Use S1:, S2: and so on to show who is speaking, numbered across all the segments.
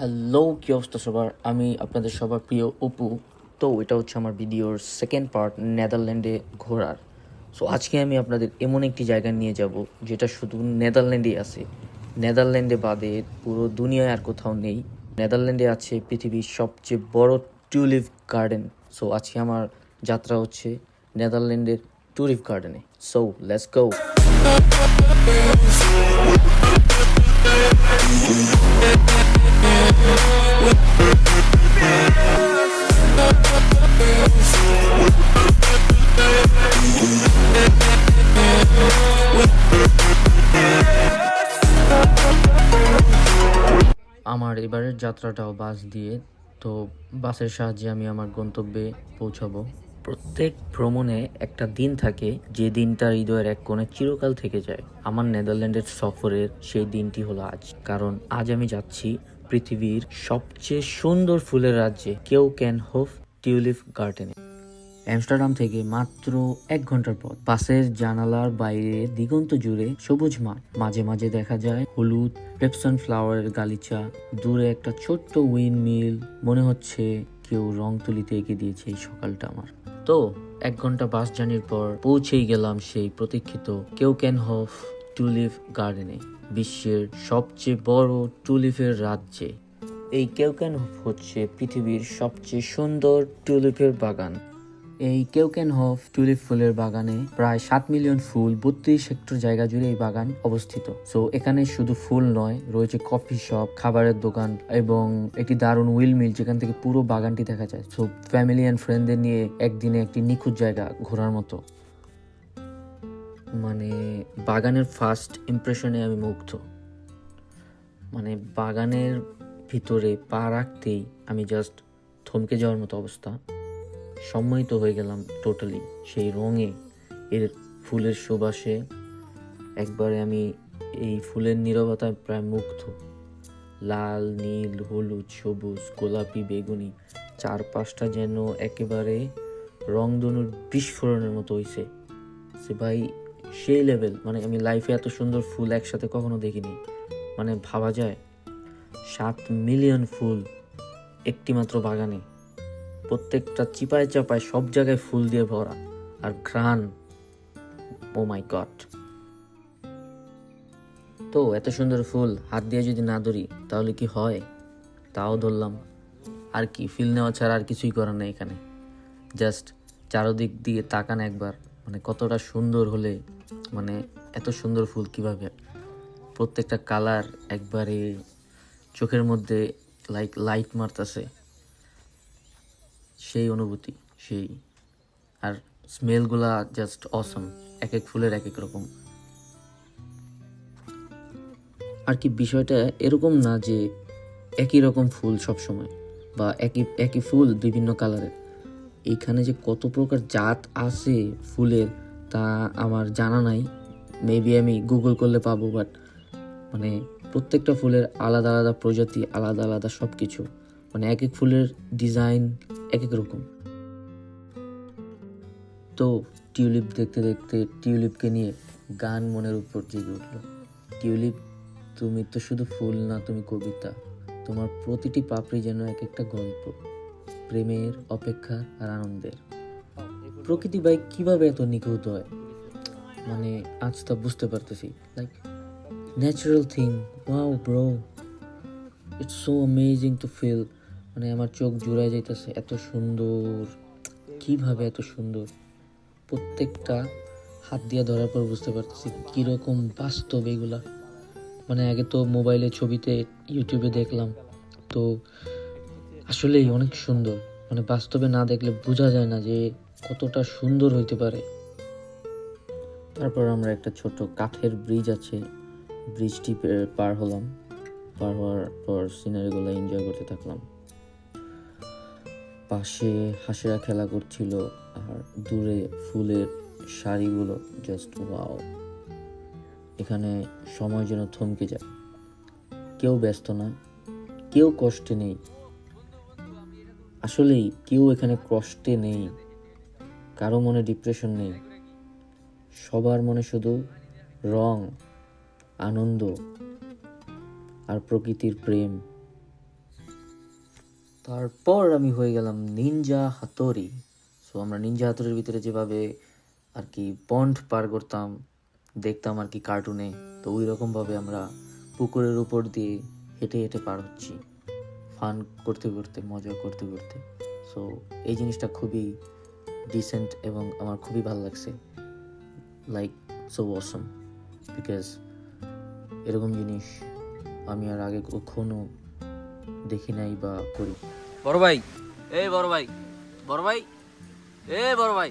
S1: Hello কি অবস্থা সবার? আমি আপনাদের সবার প্রিয় অপু। তো এটা হচ্ছে আমার ভিডিওর সেকেন্ড পার্ট নেদারল্যান্ডে ঘোরার। সো আজকে আমি আপনাদের এমন একটি জায়গায় নিয়ে যাব, যেটা শুধু নেদারল্যান্ডেই আছে। নেদারল্যান্ডে বাদে পুরো দুনিয়ায় আর কোথাও নেই। নেদারল্যান্ডে আছে পৃথিবীর সবচেয়ে বড় টিউলিপ গার্ডেন সো আজকে আমার যাত্রা হচ্ছে নেদারল্যান্ডের টুলিপ গার্ডেনে সো লেটস গো আমার এবারের যাত্রাটাও বাস দিয়ে, তো বাসের সাহায্যে আমি আমার গন্তব্যে পৌঁছাবো। প্রত্যেক ভ্রমণে একটা দিন থাকে, যে দিনটা হৃদয়ের এক কোণে চিরকাল থেকে যায়। আমার নেদারল্যান্ডের সফরের সেই দিনটি হলো আজ। কারণ আজ আমি যাচ্ছি পৃথিবীর সবচেয়ে সুন্দর ফুলের রাজ্যে কেউ ক্যান হোফ টিউলিপ গার্ডেনে। অ্যামস্টারডাম থেকে মাত্র এক ঘণ্টার পথ। বাসের জানালার বাইরে দিগন্ত জুড়ে সবুজ মাঠ। মাঝে মাঝে দেখা যায় হলুদ পেপসন ফ্লাওয়ারের গালিচা। দূরে একটা ছোট্ট উইন মিল মনে হচ্ছে কেউ রং তুলিতে এঁকে দিয়েছে এই সকালটা আমার। তো, এক ঘণ্টা বাস জার্নির পর পৌঁছেই গেলাম সেই প্রতীক্ষিত কেউ ক্যান হফ টুলিপ গার্ডেনে। বিশ্বের সবচেয়ে বড় টুলিপের রাজ্যে। এই কেউক্যানহফ হচ্ছে পৃথিবীর সবচেয়ে সুন্দর টুলিপের বাগান। এই কেউকেনহফ টুলিপ ফুলের বাগানে প্রায় সাত মিলিয়ন ফুল বত্রিশ হেক্টর জায়গা জুড়ে এই বাগান অবস্থিত। সো এখানে শুধু ফুল নয়, রয়েছে কফি শপ, খাবারের দোকান এবং একটি দারুণ উইল মিল যেখান থেকে পুরো বাগানটি দেখা যায়। সো ফ্যামিলি অ্যান্ড ফ্রেন্ডদের নিয়ে একদিনে একটি নিখুঁত জায়গা ঘোরার মতো। মানে বাগানের ফার্স্ট ইমপ্রেশনে আমি মুগ্ধ। মানে বাগানের ভিতরে পা রাখতেই আমি জাস্ট থমকে যাওয়ার মতো অবস্থা। সম্মোহিত হয়ে গেলাম টোটালি সেই রঙে এর ফুলের সুবাসে। একবারে আমি এই ফুলের নীরবতায় প্রায় মুগ্ধ। লাল, নীল, হলুদ, সবুজ, গোলাপি, বেগুনি চারপাশটা যেন একেবারে রংধনুর বিস্ফোরণের মতো হইছে। সে ভাই সেই লেভেল মানে আমি লাইফে এত সুন্দর ফুল একসাথে কখনো দেখিনি। মানে ভাবা যায়, সাত মিলিয়ন ফুল একটি মাত্র বাগানে। প্রত্যেকটা চিপায় চাপায় সব জায়গায় ফুল দিয়ে ভরা। আর ঘ্রাণ ও মাই গড তো এত সুন্দর ফুল হাত দিয়ে যদি না ধরি, তাহলে কি হয়? তাও ধরলাম। আর কি ফিল নেওয়া ছাড়া আর কিছুই করার নেই এখানে। জাস্ট চারোদিক দিয়ে তাকান একবার। মানে কতটা সুন্দর হলে মানে এত সুন্দর ফুল কীভাবে? প্রত্যেকটা কালার একবারে চোখের মধ্যে লাইক লাইট মারতেছে। সেই অনুভূতি, সেই। আর স্মেলগুলা জাস্ট অসম এক এক ফুলের এক এক রকম। আর কি বিষয়টা এরকম না যে একই রকম ফুল সব সময় বা একই একই ফুল বিভিন্ন কালারের। এইখানে যে কত প্রকার জাত আছে ফুলের, তা আমার জানা নাই। মেবি আমি গুগল করলে পাবো বাট মানে প্রত্যেকটা ফুলের আলাদা আলাদা প্রজাতি, আলাদা আলাদা সব কিছু মানে এক এক ফুলের ডিজাইন এক এক রকম। তো টিউলিপ দেখতে দেখতে টিউলিপকে নিয়ে গান মনের উপর জেগে উঠল। টিউলিপ, তুমি তো শুধু ফুল না, তুমি কবিতা। তোমার প্রতিটি পাপড়ি যেন এক একটা গল্প। প্রেমের অপেক্ষা আর আনন্দের। প্রকৃতি ভাই, কীভাবে এত নিখুঁত হয়? মানে আজ তা বুঝতে পারতেছি। Like natural thing wow bro it's so amazing to feel মানে আমার চোখ জুড়ায় যাইতেছে এত সুন্দর। কীভাবে এত সুন্দর? প্রত্যেকটা হাত দিয়ে ধরার পর বুঝতে পারতেছি কীরকম বাস্তব এগুলা। মানে আগে তো মোবাইলে ছবিতে ইউটিউবে দেখলাম। তো আসলেই অনেক সুন্দর। মানে বাস্তবে না দেখলে বোঝা যায় না যে কতটা সুন্দর হইতে পারে। তারপর আমরা একটা ছোট কাঠের ব্রিজ আছে। ব্রিজটি পার হলাম। পার হওয়ার পর সিনারিগুলো এনজয় করতে থাকলাম। পাশে হাঁসেরা খেলা করছিল আর দূরে ফুলের শাড়িগুলো জাস্ট ওয়াও এখানে সময় যেন থমকে যায়। কেউ ব্যস্ত না, কেউ কষ্টে নেই। আসলেই কেউ এখানে কষ্টে নেই, কারও মনে ডিপ্রেশন নেই, সবার মনে শুধু রং, আনন্দ আর প্রকৃতির প্রেম। তারপর আমি হয়ে গেলাম নিনজা হাতরি সো আমরা নিনজা হাতরির ভিতরে যেভাবে আর কি পন্ড পার করতাম, দেখতাম আর কি কার্টুনে তো ওই রকমভাবে আমরা পুকুরের উপর দিয়ে হেঁটে হেঁটে পার হচ্ছি। ফান করতে করতে, মজা করতে করতে। সো এই জিনিসটা খুবই ডিসেন্ট এবং আমার খুবই ভালো লাগছে। লাইক সো অসম বিকজ এরকম জিনিস আমি আর আগে কখনো দেখি নাই বা করি।
S2: বড় ভাই, এই বড় ভাই বড় ভাই, এ বড় ভাই।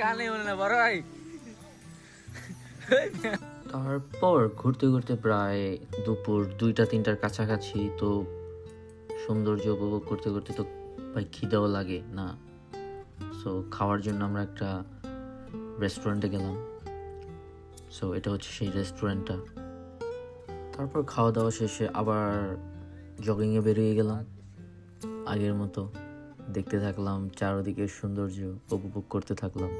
S2: কানে মনে না, বড় ভাই।
S1: তারপর ঘুরতে ঘুরতে প্রায় দুপুর দুইটা, তিনটার কাছাকাছি, তো সৌন্দর্য উপভোগ করতে করতে তো ভাই খিদেও লাগে, না? সো খাওয়ার জন্য আমরা একটা রেস্টুরেন্টে গেলাম। সো এটা হচ্ছে সেই রেস্টুরেন্টটা তারপর খাওয়া দাওয়া শেষে আবার জগিংয়ে বেরিয়ে গেলাম। আগের মতো দেখতে থাকলাম চারদিকের সৌন্দর্য উপভোগ করতে থাকলাম।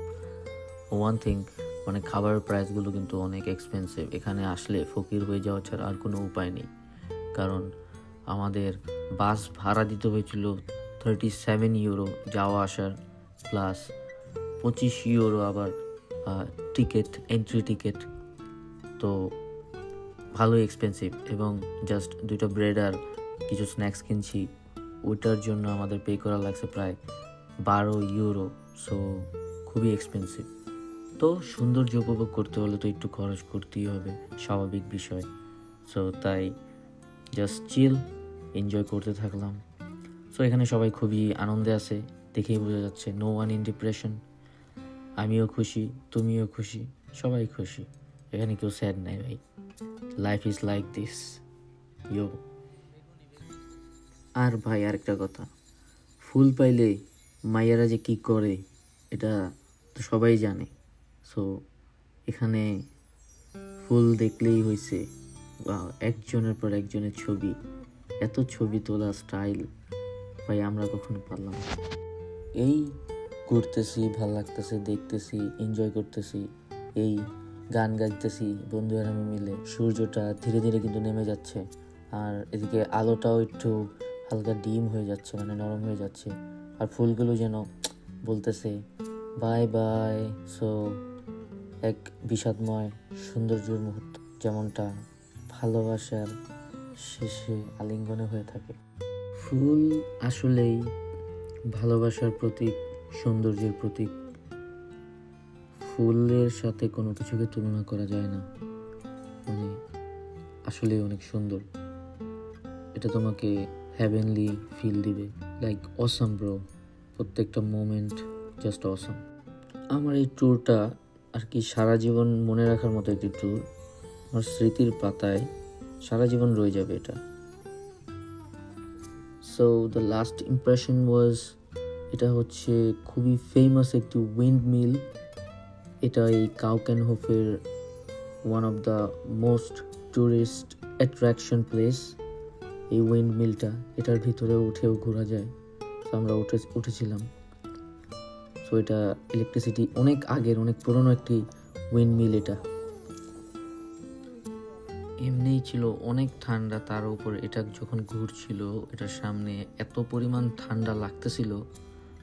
S1: ওয়ান থিং মানে খাবারের প্রাইসগুলো কিন্তু অনেক এক্সপেন্সিভ এখানে আসলে ফকির হয়ে যাওয়া ছাড়া আর কোনো উপায় নেই। কারণ আমাদের বাস ভাড়া দিতে হয়েছিল থার্টি সেভেন ইউরো যাওয়া আসার প্লাস পঁচিশ ইউরো আবার টিকিট এন্ট্রি টিকিট তো ভালোই এক্সপেন্সিভ এবং জাস্ট দুইটা ব্রেড আর কিছু স্ন্যাক্স কিনছি। ওইটার জন্য আমাদের পে করা লাগছে প্রায় বারো ইউরো সো খুবই এক্সপেন্সিভ তো সৌন্দর্য উপভোগ করতে হলে তো একটু খরচ করতেই হবে, স্বাভাবিক বিষয়। সো তাই জাস্ট চিল এনজয় করতে থাকলাম। সো এখানে সবাই খুবই আনন্দে আছে, দেখেই বোঝা যাচ্ছে নো ওয়ান ইন ডিপ্রেশন আমিও খুশি, তুমিও খুশি, সবাই খুশি। এখানে কেউ স্যাড নাই ভাই। Life is like this yo আর ভাই, আরেকটা কথা। ফুল পাইলে মাইয়ারা যে কী করে, এটা তো সবাই জানে। সো এখানে ফুল দেখলেই হয়েছে একজনের পর একজনের ছবি। এত ছবি তোলা স্টাইল ভাই, আমরা কখনো পারলাম। এই ঘুরতেছি, ভালো লাগতেছে, দেখতেছি এনজয় করতেছি, এই গান গাইতেছি বন্ধুরা আমি মিলে। সূর্যটা ধীরে ধীরে কিন্তু নেমে যাচ্ছে, আর এদিকে আলোটাও একটু হালকা ডিম হয়ে যাচ্ছে মানে নরম হয়ে যাচ্ছে, আর ফুলগুলো যেন বলতেছে বাই বাই সো এক বিষাদময় সৌন্দর্যের মুহূর্ত, যেমনটা ভালোবাসার শেষে আলিঙ্গনে হয়ে থাকে। ফুল আসলেই ভালোবাসার প্রতীক, সৌন্দর্যের প্রতীক। ফুলের সাথে কোনো কিছুকে তুলনা করা যায় না। মানে আসলেই অনেক সুন্দর। এটা তোমাকে হ্যাভেনলি ফিল দিবে। লাইক অসাম ব্রো প্রত্যেকটা মোমেন্ট জাস্ট অসাম আমার এই ট্যুরটা আর কি সারা জীবন মনে রাখার মতো একটি ট্যুর আমার স্মৃতির পাতায় সারা জীবন রয়ে যাবে এটা। So the last impression was এটা হচ্ছে খুবই ফেমাস একটি উইন্ড মিল এটা এই কাউকেনহোফের one of the most tourist attraction place এই উইন্ড মিলটা এটার ভিতরে উঠেও ঘোরা যায়। তো আমরা উঠে, উঠেছিলাম। সো এটা ইলেকট্রিসিটি অনেক আগের, অনেক পুরনো একটি উইন্ড মিল এটা। এমনিই ছিল অনেক ঠান্ডা, তার উপর এটা যখন ঘুরছিল, এটার সামনে এত পরিমাণ ঠান্ডা লাগতেছিল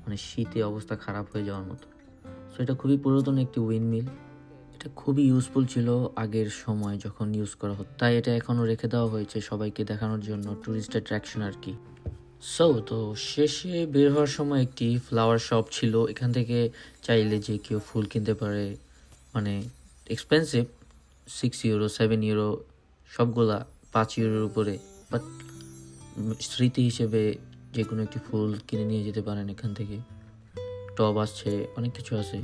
S1: মানে শীতে অবস্থা খারাপ হয়ে যাওয়ার মতো। সো এটা খুবই পুরাতন একটি উইন্ড মিল এটা খুবই ইউজফুল ছিল আগের সময় যখন ইউজ করা হতো। তাই এটা এখনও রেখে দেওয়া হয়েছে সবাইকে দেখানোর জন্য ট্যুরিস্ট অ্যাট্রাকশন আর কি। সো তো শেষে বের হওয়ার সময় একটি ফ্লাওয়ার শপ ছিল। এখান থেকে চাইলে যে কেউ ফুল কিনতে পারে। মানে expensive six euro seven euro সবগুলা পাঁচ ইউরোর উপরে। বাট স্মৃতি হিসেবে যে কোনো একটি ফুল কিনে নিয়ে যেতে পারেন এখান থেকে। টব আসছে, অনেক কিছু আছে।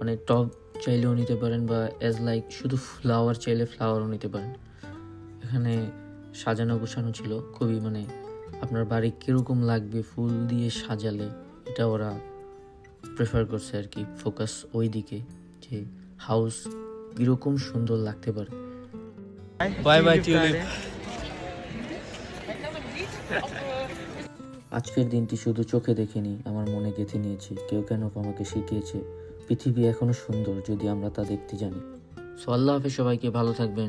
S1: মানে টব চাইলেও নিতে পারেন বা অ্যাজ লাইক শুধু ফ্লাওয়ার চাইলে ফ্লাওয়ারও নিতে পারেন। এখানে সাজানো গোছানো ছিল, খুবই মানে আপনার বাড়ি কীরকম লাগবে ফুল দিয়ে সাজালে? এটা ওরা প্রেফার করছে আর কি ফোকাস ওই দিকে যে হাউস কীরকম সুন্দর লাগতে পারে।
S2: বাই বাই টিউলিপ
S1: আজকের দিনটি শুধু চোখে দেখিনি আমার মনে গেঁথে নিয়েছি কেউ কেন আমাকে শিখিয়েছে পৃথিবী এখনও সুন্দর যদি আমরা তা দেখতে জানি। সো আল্লাহ হাফেজ সবাইকে ভালো থাকবেন।